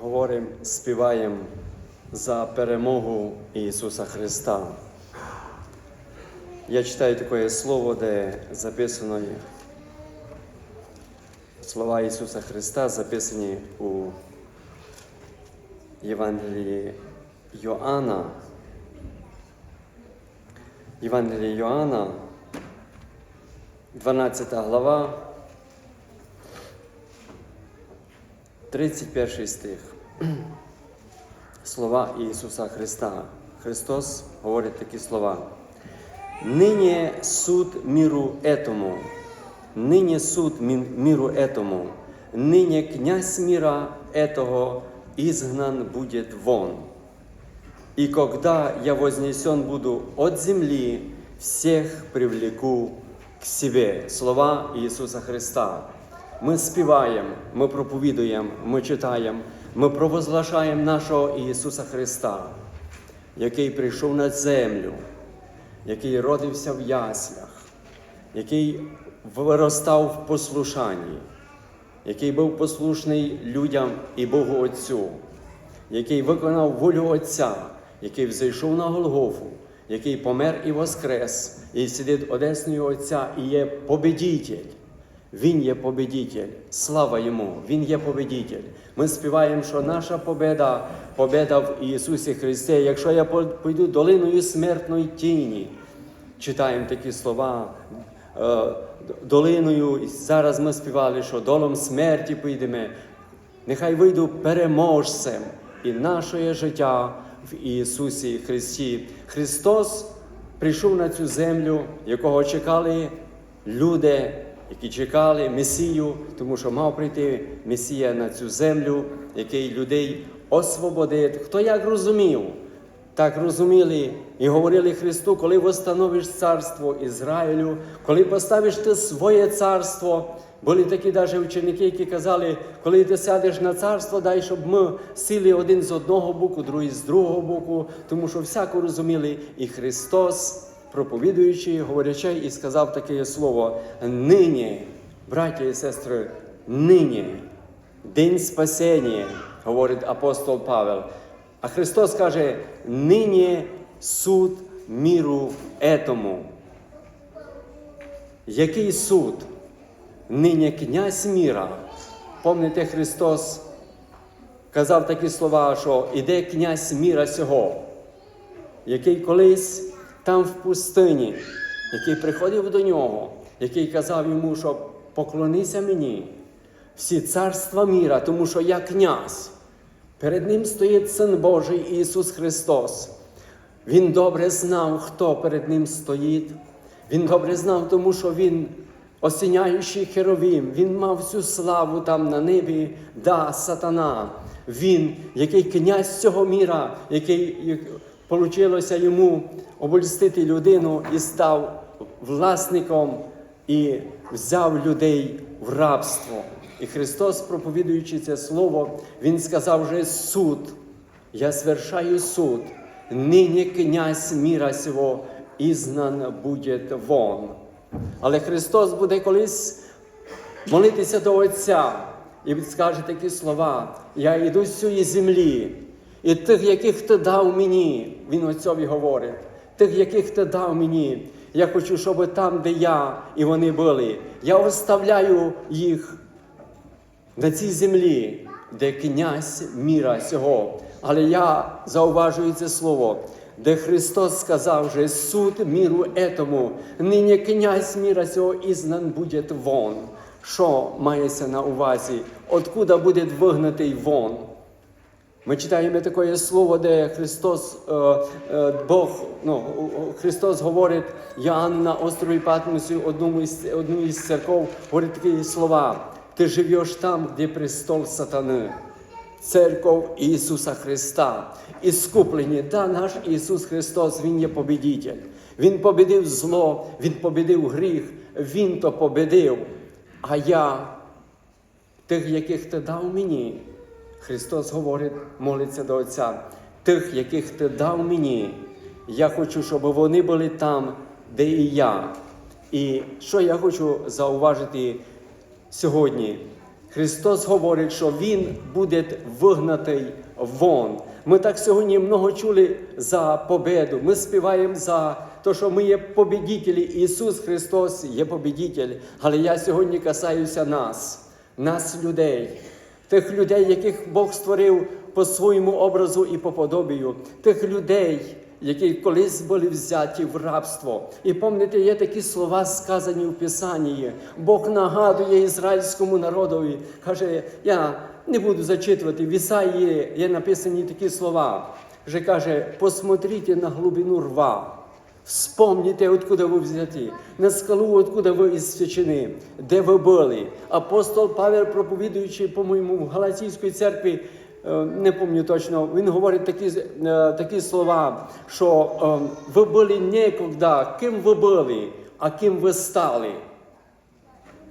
говоримо, співаємо за перемогу Ісуса Христа. Я читаю таке слово, де записано слова Ісуса Христа, записані у Євангелії Йоанна. Євангелії Йоанна, 12 глава, 31 стих. Слова Ісуса Христа. Христос говорить такі слова. Нині суд миру этому, нині суд ми- миру этому, нині князь мира этого изгнан будет вон. И когда я вознесен буду от земли, всех привлеку к себе. Слова Ісуса Христа. Ми співаємо, ми проповідуємо, ми читаємо, ми провозглашаємо нашого Ісуса Христа, який прийшов на землю, який родився в яслях, який виростав в послушанні, який був послушний людям і Богу Отцю, який виконав волю Отця, який взійшов на Голгофу, який помер і воскрес, і сидить одесною Отця і є победитель. Він є победитель. Слава йому! Він є победитель. Ми співаємо, що наша победа, победа в Ісусі Христі. Якщо я пойду долиною смертної тіні, читаємо такі слова. е, Долиною, і зараз ми співали, що долом смерті підемо. Нехай вийду переможцем і наше життя в Ісусі Христі. Христос прийшов на цю землю, якого чекали люди, які чекали Месію, тому що мав прийти Месія на цю землю, який людей освободить. Хто як розумів? Так розуміли і говорили Христу, коли встановиш царство Ізраїлю, коли поставиш ти своє царство. Були такі навіть ученики, які казали, коли ти сядеш на царство, дай, щоб ми сіли один з одного боку, другий з другого боку, тому що всяко розуміли, і Христос, проповідуючи, говорячи, і сказав таке слово: нині, браття і сестри, нині, день спасення, говорить апостол Павел. А Христос каже, нині суд міру етому. Який суд? Нині князь міра. Помните, Христос казав такі слова, що іде князь міра сього, який колись там в пустині, який приходив до нього, який казав йому, що поклонися мені, всі царства міра, тому що я князь. Перед ним стоїть Син Божий Ісус Христос. Він добре знав, хто перед ним стоїть. Він добре знав, тому що Він, осіняючий херовим, Він мав всю славу там на небі, да, сатана. Він, який князь цього міра, який получилося йому обольстити людину і став власником і взяв людей в рабство. І Христос, проповідуючи це слово, Він сказав вже суд. Я свершаю суд. Нині князь міра сього ізнан буде вон. Але Христос буде колись молитися до Отця і скаже такі слова: Я йду з цієї землі, і тих, яких ти дав мені, Він Отцові говорить, тих, яких ти дав мені, я хочу, щоб там, де я і вони були, я оставляю їх на цій землі, де князь міра сього. Але я зауважую це слово, де Христос сказав же суд міру етому, нині князь міра цього ізнан буде вон. Що мається на увазі? Откуда буде вигнатий вон? Ми читаємо таке слово, де Христос, е, е, Бог, ну, Христос говорить Іоанн на острові Патмосі, одному із, одну із церков, говорить такі слова. Ти живеш там, де престол сатани. Церков Ісуса Христа. Іскуплені, да, наш Ісус Христос, Він є побідитель. Він победив зло, Він победив гріх, Він то победив. А я, тих, яких ти дав мені, Христос говорить, молиться до Отця, тих, яких ти дав мені, я хочу, щоб вони були там, де і я. І що я хочу зауважити сьогодні? Христос говорить, що Він буде вигнатий вон. Ми так сьогодні много чули за победу. Ми співаємо за те, що ми є победителі. Ісус Христос є победитель. Але я сьогодні касаюся нас, нас, людей, тих людей, яких Бог створив по своєму образу і по подобію, тих людей, які колись були взяті в рабство. І пам'ятаєте, є такі слова сказані в Писанні. Бог нагадує ізраїльському народові, каже, я не буду зачитувати, в Ісаї є написані такі слова. Вже каже, посмотрите на глибину рва. Вспомните, откуда ви взяті, на скалу, откуда ви ісвячені, де ви були. Апостол Павел, проповідуючи, по-моєму, в Галатійській церкві, е, не пам'ятаю точно, він говорить такі, е, такі слова, що е, ви були некогда, ким ви були, а ким ви стали.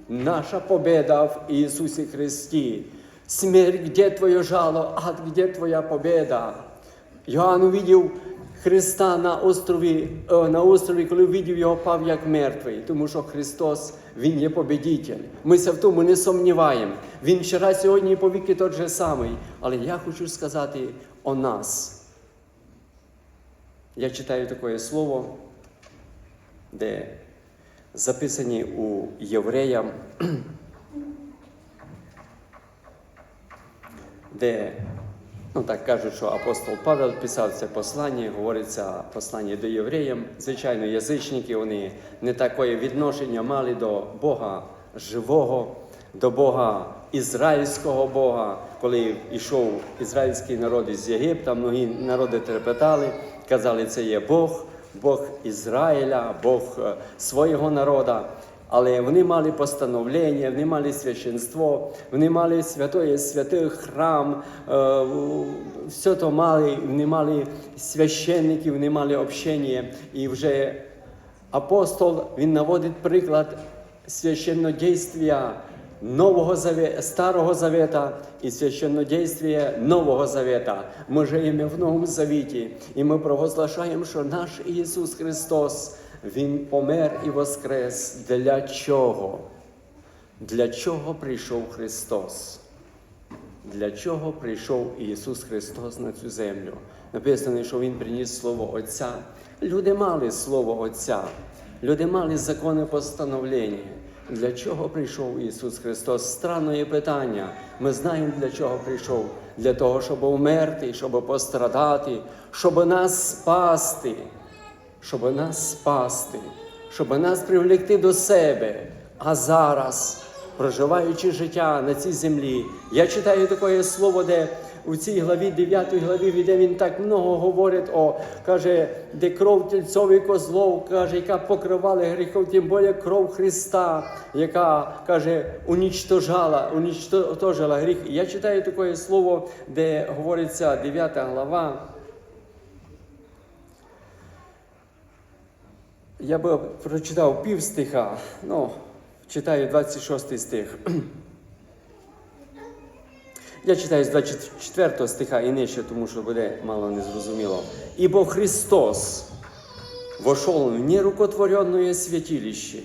Наша победа в Иисусе Христе. Смерть, где твое жало? Ад, где твоя победа? Йоанн увидів Христа на острові, е, на острові, коли увидів його, пав як мертвий, тому що Христос, Він є победитель. Ми се в тому не сумніваємо. Він вчора, сьогодні і повіки тот же самий. Але я хочу сказати о нас. Я читаю таке слово, де записані у Євреям, де, ну так кажуть, що апостол Павел писав це послання, говориться послання до євреям. Звичайно, язичники вони не таке відношення мали до Бога живого, до Бога ізраїльського Бога, коли йшов ізраїльський народ із Єгипта, многі народи трепетали, казали, це є Бог. Бог Ізраїля, Бог е, свого народу. Але вони мали постановлення, вони мали священство, вони мали святої святий храм, е, все то мали, вони мали священників, вони мали общення. І вже апостол він наводить приклад священнодействия Нового Завета, Старого Завета и священнодействие Нового Завета. Мы живем в Новому Завіті, і ми провозглашаємо, що наш Ісус Христос, Він помер і воскрес. Для чого? Для чого прийшов Христос? Для чого прийшов Ісус Христос на цю землю? Написано, що Він приніс Слово Отця. Люди мали Слово Отця, люди мали закони постановлення. Для чого прийшов Ісус Христос? Странне питання. Ми знаємо, для чого прийшов. Для того, щоб умерти, щоб пострадати, щоб нас спасти, щоб нас спасти, щоб нас привлекти до себе. А зараз, проживаючи життя на цій землі, я читаю таке слово, де у цій главі, 9 главі, де він так много говорить, о, каже, де кров тільцов і козлов, каже, яка покривала гріхов, тим більше кров Христа, яка каже, унічтожала, унічтожила гріх. Я читаю таке слово, де говориться 9 глава. Я би прочитав пів стиха, ну, читаю 26 стих. Я читаю з 24 стиха і нижче, тому що буде мало незрозуміло. Ибо Христос вошел в нерукотворенное святилище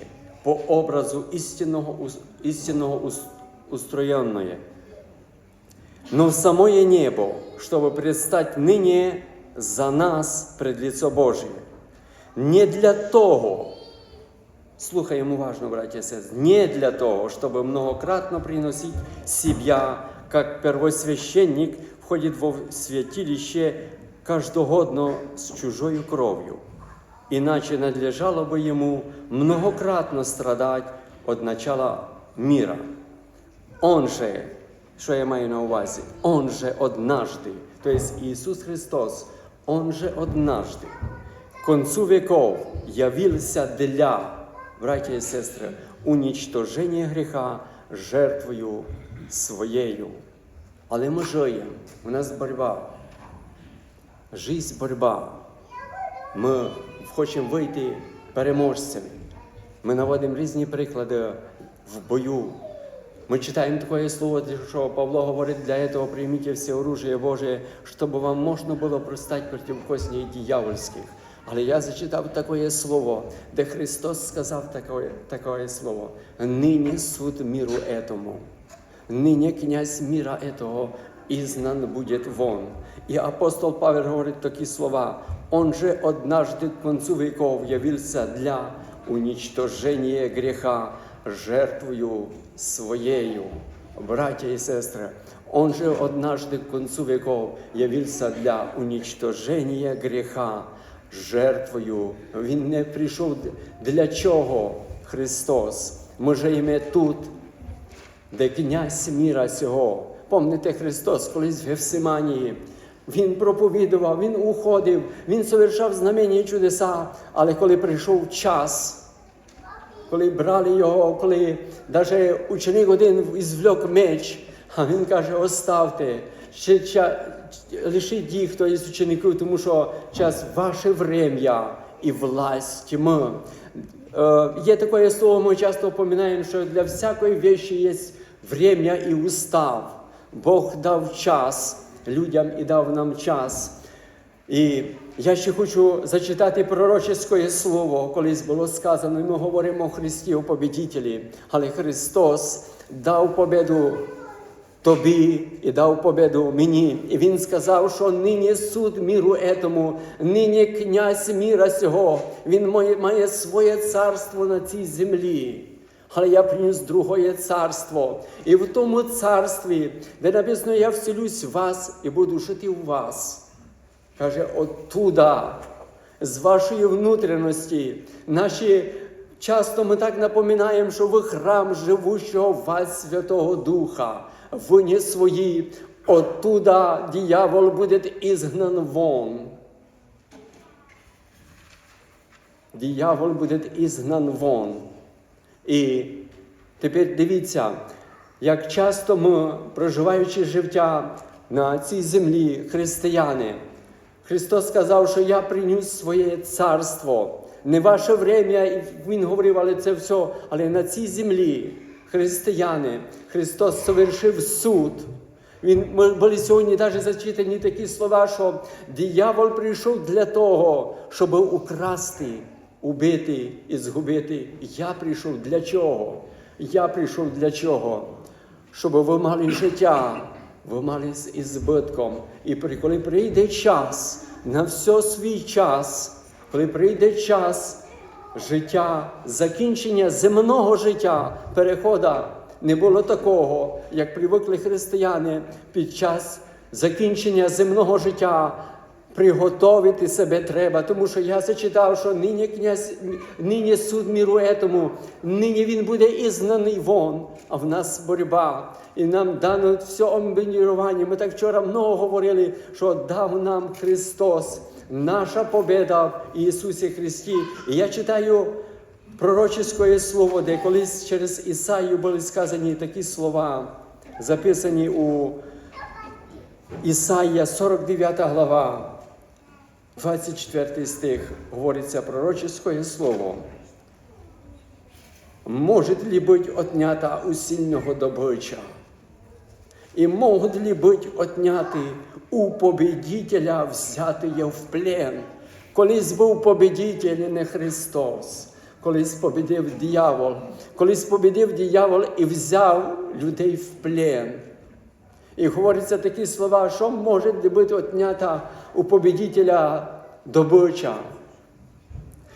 по образу истинного, истинного устроенное, но в самое небо, чтобы предстать ныне за нас пред лицо Божие. Не для того, слухаємо уважно, братья и сестры, не для того, чтобы многократно приносить себя как первосвященник входит во святилище каждогодно с чужою кровью. Иначе надлежало бы ему многократно страдать от начала мира. Он же, що я маю на увазі, Он же однажды, то есть Иисус Христос, Он же однажды, к концу веков явился для, братья и сестры, уничтожения греха жертвою своєю. Але ми живемо, у нас боротьба. Жизнь боротьба. Ми хочемо вийти переможцями. Ми наводимо різні приклади в бою. Ми читаємо таке слово, що Павло говорить, для цього прийміть все оружие Боже, щоб вам можна було пристати проти козней дьявольських. Але я зачитав таке слово, де Христос сказав таке, таке слово. Нині суд міру етому. ныне князь мира этого изгнан будет вон. И апостол Павел говорит такие слова. Он же однажды к концу веков явился для уничтожения греха жертвою своею. Братья и сестры, Он же однажды к концу веков явился для уничтожения греха жертвою. Він не прийшов для чого Христос. Ми живемо тут, де князь міра сього. Помните Христос колись в Гефсиманії. Він проповідував, він уходив, він совершав знамення і чудеса, але коли прийшов час, коли брали його, коли навіть ученик один ізвлек меч, а він каже, оставте, ще ча, лишіть їх, хто із учеників, тому що час ваше врем'я і власть тьми. Е, Є таке слово, ми часто упоминаємо, що для всякої вещі є время і устав. Бог дав час людям і дав нам час. І я ще хочу зачитати пророчеське слово, колись було сказано, ми говоримо о Христі, о победителі. Але Христос дав победу тобі і дав победу мені. І Він сказав, що нині суд міру етому, нині князь міра сього, він має, своє царство на цій землі. Але я приніс другое царство. І в тому царстві, де написано, я вселюсь в вас і буду жити у вас. Каже, оттуда, з вашої внутрішності, наші часто ми так напоминаємо, що ви храм живущого вас Святого Духа, ви не свої, оттуда дьявол буде ізгнан вон. Дьявол буде ізгнан вон. І тепер дивіться, як часто ми, проживаючи життя на цій землі, християни, Христос сказав, що я приніс своє царство. Не ваше время, Він говорив, але це все, але на цій землі, християни, Христос совершив суд. Він, були сьогодні навіть зачитані такі слова, що диявол прийшов для того, щоб украсти, убити і згубити. Я прийшов для чого? Я прийшов для чого? Щоб ви мали життя, ви мали з ізбитком. І коли прийде час, на все свій час, коли прийде час життя, закінчення земного життя, перехода, не було такого, як привикли християни під час закінчення земного життя. Приготовити себе треба, тому що я зачитав, що нині князь, нині суд міру етому, нині він буде ізнаний вон, а в нас боротьба. І нам дано все омбінірування. Ми так вчора много говорили, що дав нам Христос, наша победа в Ісусі Христі. І я читаю пророчеське слово, де колись через Ісаю були сказані такі слова, записані у Ісаїя, 49 глава. 24 стих говориться пророческое слово. Может ли быть отнята у сильного добыча? И могут ли быть отняты у победителя, взятые в плен? Колись був победитель, не Христос, колись победив диявол, колись победив диявол і взяв людей в плен. І говориться такі слова, що може бути отнята у победителя добича.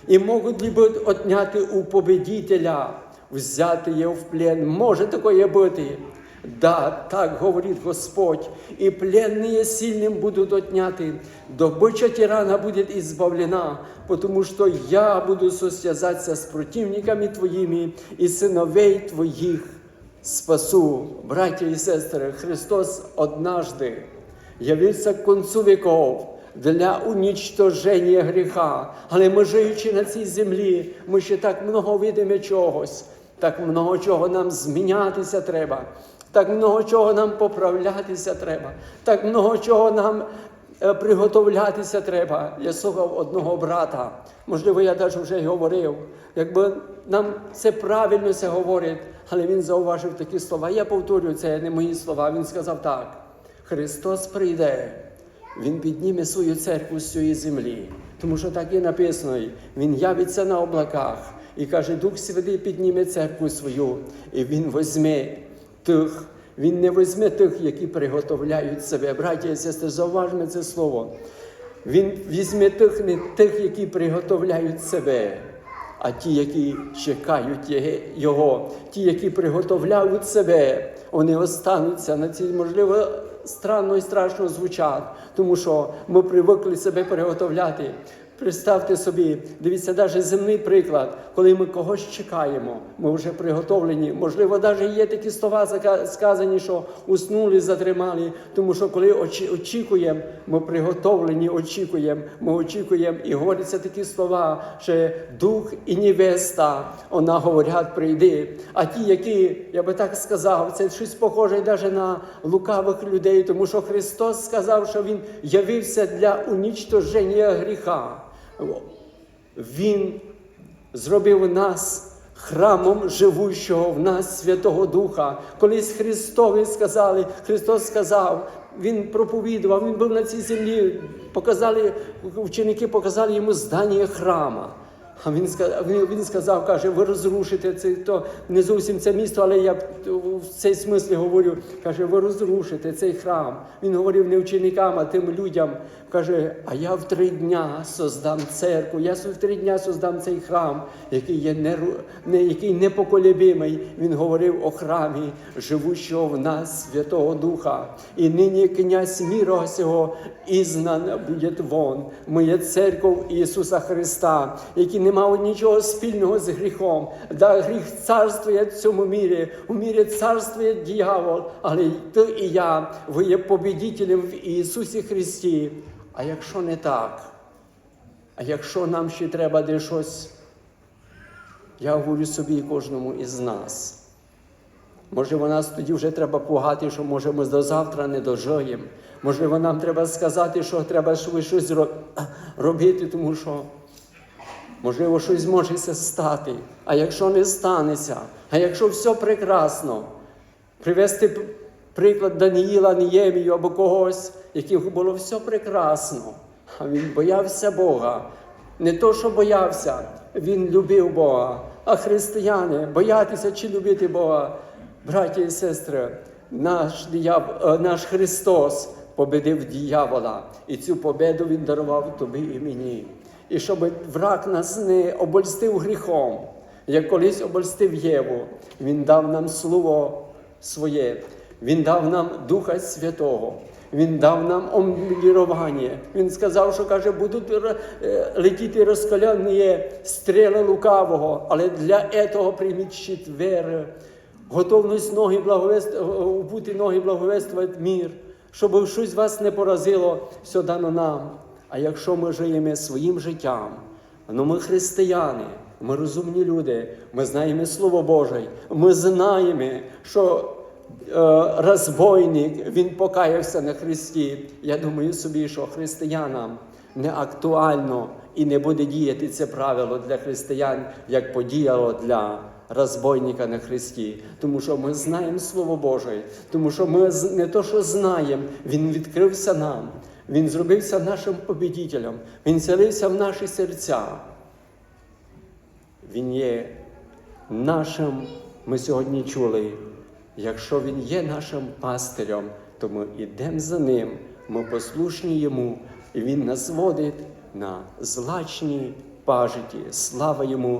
І можуть ли бути отняти у победителя, взяти його в плен. Може таке бути. Да, так говорить Господь, і пленные сильним будут отняты, добыча тирана будет избавлена, потому что я буду состязаться с противниками твоими и сыновей твоих спасу. Братья и сестры, Христос однажды явився к концу веков для уничтоження гріха. Але ми живучи на цій землі, ми ще так много видимо чогось, так много чого нам змінятися треба, так много чого нам поправлятися треба, так много чого нам е, приготовлятися треба. Я слухав одного брата, можливо, я навіть вже й говорив, якби нам це правильно це говорить, але він зауважив такі слова. Я повторюю, це не мої слова. Він сказав так: Христос прийде, Він підніме свою церкву з цієї землі. Тому що так і написано, Він явиться на облаках і каже, Дух Святий підніме церкву свою, і Він візьме тих, Він не візьме тих, які приготовляють себе. Браті і сестри, зауважме це слово. Він візьме тих, не тих, які приготовляють себе, а ті, які чекають Його, ті, які приготовляють себе, вони остануться на цій, можливо, странно і страшно звучать, тому що ми привикли себе приготовляти. Представте собі, дивіться, навіть земний приклад, коли ми когось чекаємо, ми вже приготовлені. Можливо, навіть є такі слова сказані, що уснули, затримали. Тому що коли очі- очікуємо, ми приготовлені, очікуємо, ми очікуємо, і говоряться такі слова, що дух і невеста, вона говорять, прийди. А ті, які, я би так сказав, це щось похоже навіть на лукавих людей, тому що Христос сказав, що Він явився для унічтоження гріха. Він зробив нас храмом живущого в нас Святого Духа. Колись Христові сказали, Христос сказав, Він проповідував, Він був на цій землі, показали, ученики показали йому здання храма. А він сказав, він сказав, каже, ви розрушите це, то не зовсім це місто, але я в цей смислі говорю, каже, ви розрушите цей храм. Він говорив не ученикам, а тим людям. Каже, а я в три дня создам церкву, я в три дня создам цей храм, який є не, не, який непоколебимий. Він говорив о храмі, живущого в нас Святого Духа. І нині князь міра сього ізгнан буде вон. Ми церков Ісуса Христа, який не мав нічого спільного з гріхом. Да, гріх царствує в цьому мірі, у мірі царствує дьявол, але ти і я, ви є побідітелем в Ісусі Христі. А якщо не так, а якщо нам ще треба де щось, я говорю собі і кожному із нас. Можливо, нас тоді вже треба пугати, що може ми до завтра не дожиємо. Можливо, нам треба сказати, що треба щось робити, тому що можливо щось може стати. А якщо не станеться, а якщо все прекрасно, привести приклад Даніїла, Ніємію або когось, яких було все прекрасно, а він боявся Бога. Не то, що боявся, він любив Бога. А християни боятися чи любити Бога, браті і сестри, наш, диявол, е, наш Христос победив дьявола, і цю победу Він дарував тобі і мені. І щоб враг нас не обольстив гріхом, як колись обольстив Єву, Він дав нам слово своє, Він дав нам Духа Святого. Він дав нам омілірування. Він сказав, що каже, будуть е, летіти розкаляні стріли лукавого, але для цього прийміть четвер, готовність ноги благовест... е, бути ноги благовествувати мір, щоб щось вас не поразило, все дано нам. А якщо ми живемо своїм життям, ну ми християни, ми розумні люди, ми знаємо Слово Боже, ми знаємо, що е, розбойник, він покаявся на Христі. Я думаю собі, що християнам не актуально і не буде діяти це правило для християн, як подіяло для розбойника на Христі. Тому що ми знаємо Слово Боже, тому що ми не то, що знаємо, Він відкрився нам, Він зробився нашим побідітелем, Він селився в наші серця. Він є нашим, ми сьогодні чули, якщо Він є нашим пастирем, то ми йдемо за ним, ми послушні йому, і Він нас водить на злачні пажиті. Слава йому!